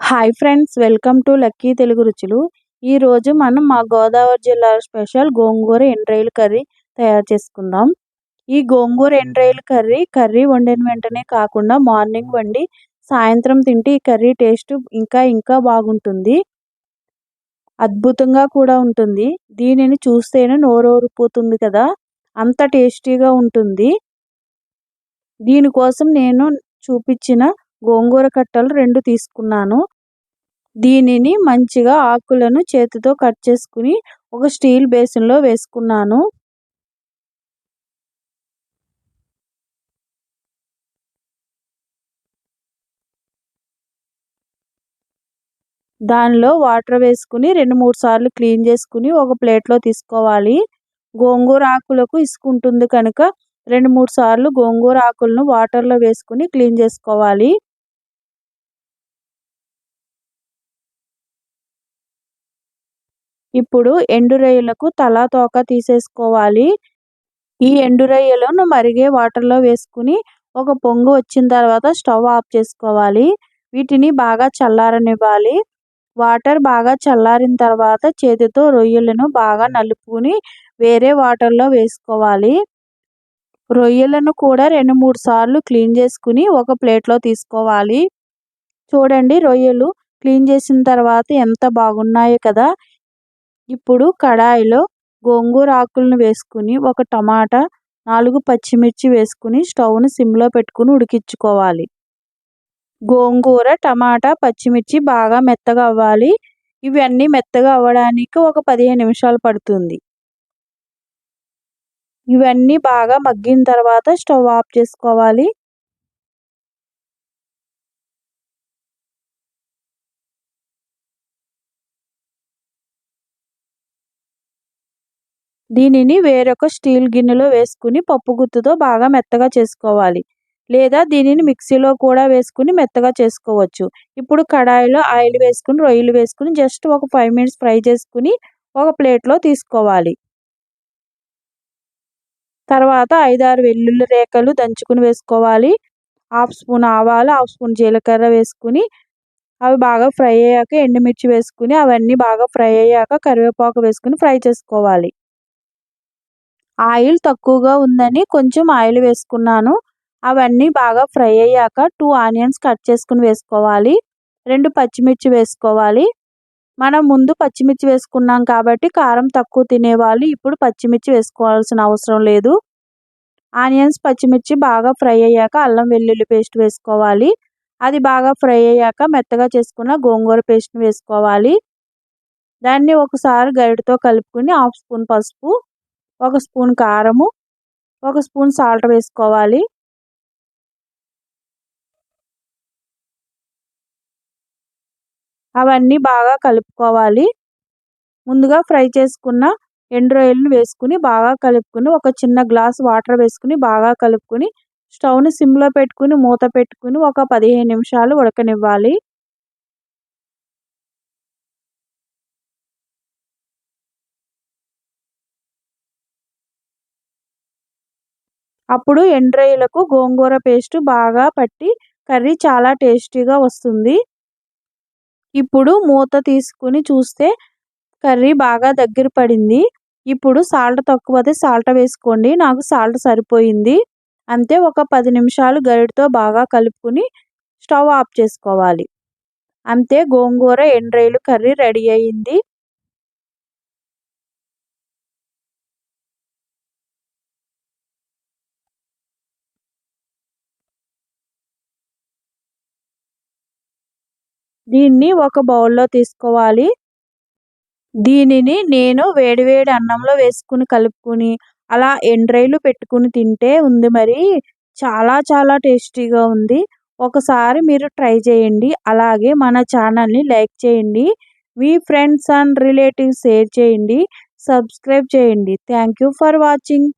Hi friends welcome to lucky Telugu రుచులు ఈరోజు మనం మా గోదావరి జిల్లా స్పెషల్ గోంగూర ఎండ్రాయిల్ కర్రీ తయారు చేసుకుందాం. ఈ గోంగూర ఎండ్రాయిల్ కర్రీ కర్రీ వండిన వెంటనే కాకుండా మార్నింగ్ వండి సాయంత్రం తింటే ఈ కర్రీ టేస్ట్ ఇంకా ఇంకా బాగుంటుంది. అద్భుతంగా కూడా ఉంటుంది. దీనిని చూస్తేనే నోరూరిపోతుంది కదా. అంత టేస్టీగా ఉంటుంది. దీనికోసం నేను చూపించిన గోంగూర కట్టలు రెండు తీసుకున్నాను. దీనిని మంచిగా ఆకులను చేతితో కట్ చేసుకుని ఒక స్టీల్ బేసిన్లో వేసుకున్నాను. దానిలో వాటర్ వేసుకుని రెండు మూడు సార్లు క్లీన్ చేసుకుని ఒక ప్లేట్లో తీసుకోవాలి. గోంగూర ఆకులకు ఇసుకుంటుంది కనుక రెండు మూడు సార్లు గోంగూర ఆకులను వాటర్లో వేసుకుని క్లీన్ చేసుకోవాలి. ఇప్పుడు ఎండు రొయ్యలకు తల తోక తీసేసుకోవాలి. ఈ ఎండు రొయ్యలను మరిగే వాటర్లో వేసుకుని ఒక పొంగు వచ్చిన తర్వాత స్టవ్ ఆఫ్ చేసుకోవాలి. వీటిని బాగా చల్లారనివ్వాలి. వాటర్ బాగా చల్లారిన తర్వాత చేతితో రొయ్యలను బాగా నలుపుకుని వేరే వాటర్లో వేసుకోవాలి. రొయ్యలను కూడా రెండు మూడు సార్లు క్లీన్ చేసుకుని ఒక ప్లేట్లో తీసుకోవాలి. చూడండి రొయ్యలు క్లీన్ చేసిన తర్వాత ఎంత బాగున్నాయో కదా. ఇప్పుడు కడాయిలో గోంగూర ఆకులను వేసుకుని ఒక టమాటా నాలుగు పచ్చిమిర్చి వేసుకుని స్టవ్ను సిమ్లో పెట్టుకుని ఉడికించుకోవాలి. గోంగూర టమాటా పచ్చిమిర్చి బాగా మెత్తగా అవ్వాలి. ఇవన్నీ మెత్తగా అవ్వడానికి ఒక పదిహేను నిమిషాలు పడుతుంది. ఇవన్నీ బాగా మగ్గిన తర్వాత స్టవ్ ఆఫ్ చేసుకోవాలి. దీనిని వేరొక స్టీల్ గిన్నెలో వేసుకుని పప్పు గుత్తుతో బాగా మెత్తగా చేసుకోవాలి. లేదా దీనిని మిక్సీలో కూడా వేసుకుని మెత్తగా చేసుకోవచ్చు. ఇప్పుడు కడాయిలో ఆయిల్ వేసుకుని రొయ్యలు వేసుకుని జస్ట్ ఒక ఫైవ్ మినిట్స్ ఫ్రై చేసుకుని ఒక ప్లేట్లో తీసుకోవాలి. తర్వాత ఐదారు వెల్లుల్లి రేఖలు దంచుకుని వేసుకోవాలి. హాఫ్ స్పూన్ ఆవాలు హాఫ్ స్పూన్ జీలకర్ర వేసుకుని అవి బాగా ఫ్రై అయ్యాక ఎండుమిర్చి వేసుకుని అవన్నీ బాగా ఫ్రై అయ్యాక కరివేపాకు వేసుకుని ఫ్రై చేసుకోవాలి. ఆయిల్ తక్కువగా ఉందని కొంచెం ఆయిల్ వేసుకున్నాను. అవన్నీ బాగా ఫ్రై అయ్యాక టూ ఆనియన్స్ కట్ చేసుకుని వేసుకోవాలి. రెండు పచ్చిమిర్చి వేసుకోవాలి. మనం ముందు పచ్చిమిర్చి వేసుకున్నాం కాబట్టి కారం తక్కువ తినేవాళ్ళు ఇప్పుడు పచ్చిమిర్చి వేసుకోవాల్సిన అవసరం లేదు. ఆనియన్స్ పచ్చిమిర్చి బాగా ఫ్రై అయ్యాక అల్లం వెల్లుల్లి పేస్ట్ వేసుకోవాలి. అది బాగా ఫ్రై అయ్యాక మెత్తగా చేసుకున్న గోంగూర పేస్ట్ని వేసుకోవాలి. దాన్ని ఒకసారి గరిటతో కలుపుకుని హాఫ్ స్పూన్ పసుపు ఒక స్పూన్ కారము ఒక స్పూన్ సాల్ట్ వేసుకోవాలి. అవన్నీ బాగా కలుపుకోవాలి. ముందుగా ఫ్రై చేసుకున్న ఎండ్రాయిల్ని వేసుకుని బాగా కలుపుకుని ఒక చిన్న గ్లాస్ వాటర్ వేసుకుని బాగా కలుపుకుని స్టవ్ని సిమ్లో పెట్టుకుని మూత పెట్టుకుని ఒక పదిహేను నిమిషాలు ఉడకనివ్వాలి. అప్పుడు ఎండ్రాయిలకు గోంగూర పేస్ట్ బాగా పట్టి కర్రీ చాలా టేస్టీగా వస్తుంది. ఇప్పుడు మూత తీసుకుని చూస్తే కర్రీ బాగా దగ్గర పడింది. ఇప్పుడు సాల్ట్ తక్కువతే సాల్ట్ వేసుకోండి నాకు సాల్ట్ సరిపోయింది. అంతే ఒక పది నిమిషాలు గరిటతో బాగా కలుపుకుని స్టవ్ ఆఫ్ చేసుకోవాలి. అంతే గోంగూర ఎండ్రాయిలు కర్రీ రెడీ అయ్యింది దీన్ని ఒక బౌల్లో తీసుకోవాలి. దీనిని నేను వేడివేడి అన్నంలో వేసుకుని కలుపుకుని అలా ఎండ్రైలు పెట్టుకుని తింటే ఉంది మరి. చాలా చాలా టేస్టీగా ఉంది. ఒకసారి మీరు ట్రై చేయండి. అలాగే మన ఛానల్ని లైక్ చేయండి. మీ ఫ్రెండ్స్ అండ్ రిలేటివ్స్ షేర్ చేయండి. సబ్స్క్రైబ్ చేయండి. Thank you for watching.